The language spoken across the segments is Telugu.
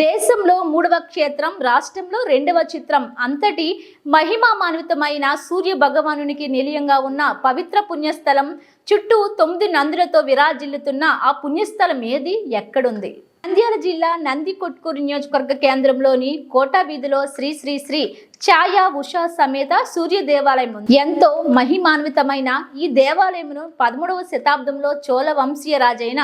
దేశంలో మూడవ క్షేత్రం రాష్ట్రంలో రెండవ చిత్రం. అంతటి మహిమామాన్వితమైన సూర్య భగవానునికి నిలయంగా ఉన్న పవిత్ర పుణ్యస్థలం చుట్టూ తొమ్మిది నందులతో విరాజిల్లుతున్న ఆ పుణ్యస్థలం ఏది? ఎక్కడుంది? నంద్యాల జిల్లా నంది కొట్కూరు నియోజకవర్గ కేంద్రంలోని కోట వీధిలో శ్రీ శ్రీ శ్రీ ఛాయా ఉషా సమేత సూర్య దేవాలయం ఉంది. ఎంతో మహిమాన్వితమైన ఈ దేవాలయమును పదమూడవ శతాబ్దంలో చోళ వంశీయ రాజైన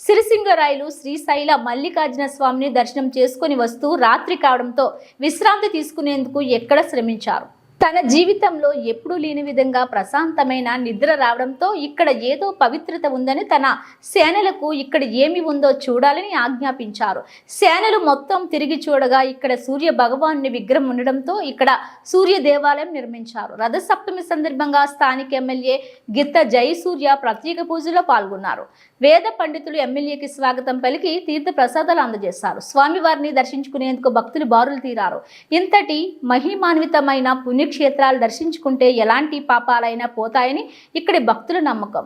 సిరిసింగరాయలు శ్రీశైల మల్లికార్జున స్వామిని దర్శనం చేసుకుని వస్తూ రాత్రి కావడంతో విశ్రాంతి తీసుకునేందుకు ఎక్కడ శ్రమించారు? తన జీవితంలో ఎప్పుడూ లేని విధంగా ప్రశాంతమైన నిద్ర రావడంతో ఇక్కడ ఏదో పవిత్రత ఉందని తన సేనలకు ఇక్కడ ఏమి ఉందో చూడాలని ఆజ్ఞాపించారు. సేనలు మొత్తం తిరిగి చూడగా ఇక్కడ సూర్య భగవాన్ని విగ్రహం ఉండడంతో ఇక్కడ సూర్య దేవాలయం నిర్మించారు. రథసప్తమి సందర్భంగా స్థానిక ఎమ్మెల్యే గిత్త జయసూర్య ప్రత్యేక పూజలో పాల్గొన్నారు. వేద పండితులు ఎమ్మెల్యేకి స్వాగతం పలికి తీర్థ ప్రసాదాలు అందజేశారు. స్వామివారిని దర్శించుకునేందుకు భక్తులు బారులు తీరారు. ఇంతటి మహిమాన్వితమైన పుణ్యక్షేత్రాలు దర్శించుకుంటే ఎలాంటి పాపాలైనా పోతాయని ఇక్కడి భక్తుల నమ్మకం.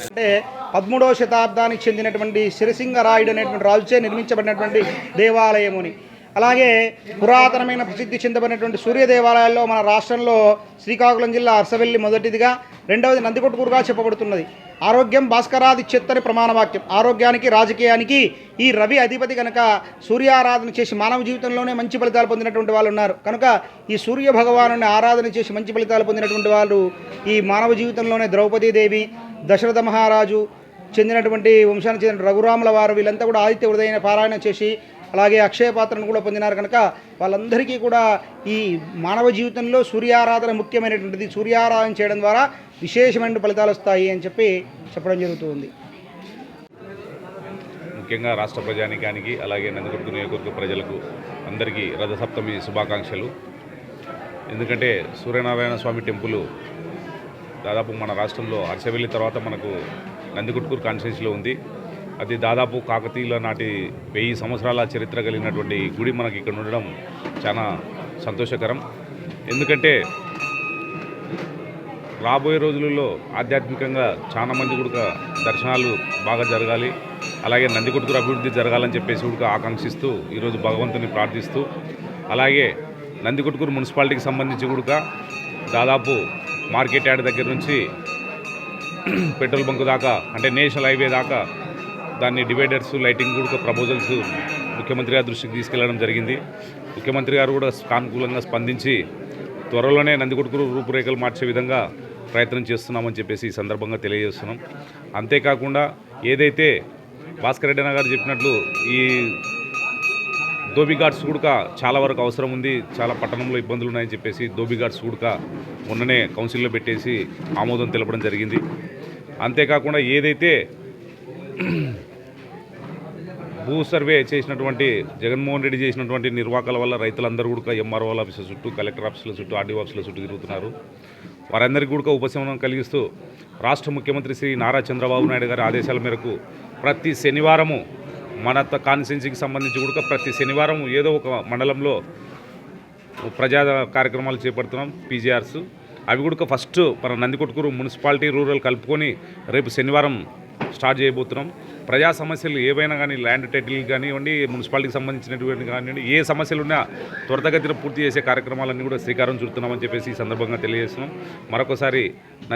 అంటే పదమూడవ శతాబ్దానికి చెందినటువంటి సిరిసింగరాయుడు అనేటువంటి రాజుచే నిర్మించబడినటువంటి దేవాలయముని అలాగే పురాతనమైన ప్రసిద్ధి చెందబడినటువంటి సూర్య దేవాలయాల్లో మన రాష్ట్రంలో శ్రీకాకుళం జిల్లా అరసవెల్లి మొదటిదిగా రెండవది నందికొట్టుకూరుగా చెప్పబడుతున్నది. ఆరోగ్యం భాస్కరాది చెత్తని ప్రమాణవాక్యం. ఆరోగ్యానికి రాజకీయానికి ఈ రవి అధిపతి కనుక సూర్యారాధన చేసి మానవ జీవితంలోనే మంచి ఫలితాలు పొందినటువంటి వాళ్ళు ఉన్నారు. కనుక ఈ సూర్య భగవాను ఆరాధన చేసి మంచి ఫలితాలు పొందినటువంటి వాళ్ళు ఈ మానవ జీవితంలోనే ద్రౌపదీదేవి దశరథ మహారాజు చెందినటువంటి వంశానికి చెందిన రఘురాముల వారు వీళ్ళంతా కూడా ఆదిత్య ఉదయన పారాయణ చేసి అలాగే అక్షయ పాత్రను కూడా పొందినారు కనుక వాళ్ళందరికీ కూడా ఈ మానవ జీవితంలో సూర్యారాధన ముఖ్యమైనటువంటిది. సూర్యారాధన చేయడం ద్వారా విశేషమైన ఫలితాలు వస్తాయి అని చెప్పి చెప్పడం జరుగుతుంది. ముఖ్యంగా రాష్ట్ర ప్రజానికానికి అలాగే నందికొట్టు నియోజకవర్గ ప్రజలకు అందరికీ రథసప్తమి శుభాకాంక్షలు. ఎందుకంటే సూర్యనారాయణ స్వామి టెంపుల్ దాదాపు మన రాష్ట్రంలో అరసవెల్లి తర్వాత మనకు నందికొట్కూరు కాన్స్టిట్యూన్సీలో ఉంది. అది దాదాపు కాకతీయుల నాటి వెయ్యి సంవత్సరాల చరిత్ర కలిగినటువంటి గుడి మనకి ఇక్కడ ఉండడం చాలా సంతోషకరం. ఎందుకంటే రాబోయే రోజులలో ఆధ్యాత్మికంగా చాలా మంది కూడా దర్శనాలు బాగా జరగాలి. అలాగే నందికొట్టుకు అభివృద్ధి జరగాలని చెప్పేసి కూడా ఆకాంక్షిస్తూ ఈరోజు భగవంతుని ప్రార్థిస్తూ అలాగే నందికొట్టుకూరు మున్సిపాలిటీకి సంబంధించి కూడా దాదాపు మార్కెట్ యార్డ్ దగ్గర నుంచి పెట్రోల్ బంక్ దాకా అంటే నేషనల్ హైవే దాకా దాన్ని డివైడర్స్ లైటింగ్ కూడా ప్రపోజల్స్ ముఖ్యమంత్రి గారి దృష్టికి తీసుకెళ్ళడం జరిగింది. ముఖ్యమంత్రి గారు కూడా సానుకూలంగా స్పందించి త్వరలోనే నందికొడుకు రూపురేఖలు మార్చే విధంగా ప్రయత్నం చేస్తున్నామని చెప్పేసి ఈ సందర్భంగా తెలియజేస్తున్నాం. అంతేకాకుండా ఏదైతే భాస్కర్ రెడ్డి గారు చెప్పినట్లు ఈ దోబీ ఘాట్స్ కూడా చాలా వరకు అవసరం ఉంది చాలా పట్టణంలో ఇబ్బందులు ఉన్నాయని చెప్పేసి దోబీ ఘాట్స్ కూడా మొన్ననే కౌన్సిల్లో పెట్టేసి ఆమోదం తెలపడం జరిగింది. అంతేకాకుండా ఏదైతే భూ సర్వే చేసినటువంటి జగన్మోహన్ రెడ్డి చేసినటువంటి నిర్వాహకాల వల్ల రైతులందరూ కూడా ఎంఆర్ఓ ఆఫీసుల చుట్టూ కలెక్టర్ ఆఫీసుల చుట్టూ ఆర్డీఓ ఆఫీసుల చుట్టూ తిరుగుతున్నారు. వారందరికీ కూడా ఉపశమనం కలిగిస్తూ రాష్ట్ర ముఖ్యమంత్రి శ్రీ నారా చంద్రబాబు నాయుడు గారి ఆదేశాల మేరకు ప్రతి శనివారము మన కాన్స్టిట్యున్సీకి సంబంధించి కూడా ప్రతి శనివారం ఏదో ఒక మండలంలో ప్రజా కార్యక్రమాలు చేపడుతున్నాం పీజీఆర్స్. అవి కూడా ఫస్ట్ మన నందికొట్కూరు మున్సిపాలిటీ రూరల్ కలుపుకొని రేపు శనివారం స్టార్ట్ చేయబోతున్నాం. ప్రజా సమస్యలు ఏవైనా కానీ ల్యాండ్ టైటిల్ కానివ్వండి మున్సిపాలిటీకి సంబంధించినటువంటి కానివ్వండి ఏ సమస్యలు ఉన్నా త్వరితగతిన పూర్తి చేసే కార్యక్రమాలన్నీ కూడా శ్రీకారం చుడుతున్నామని చెప్పేసి ఈ సందర్భంగా తెలియజేస్తున్నాం. మరొకసారి నంది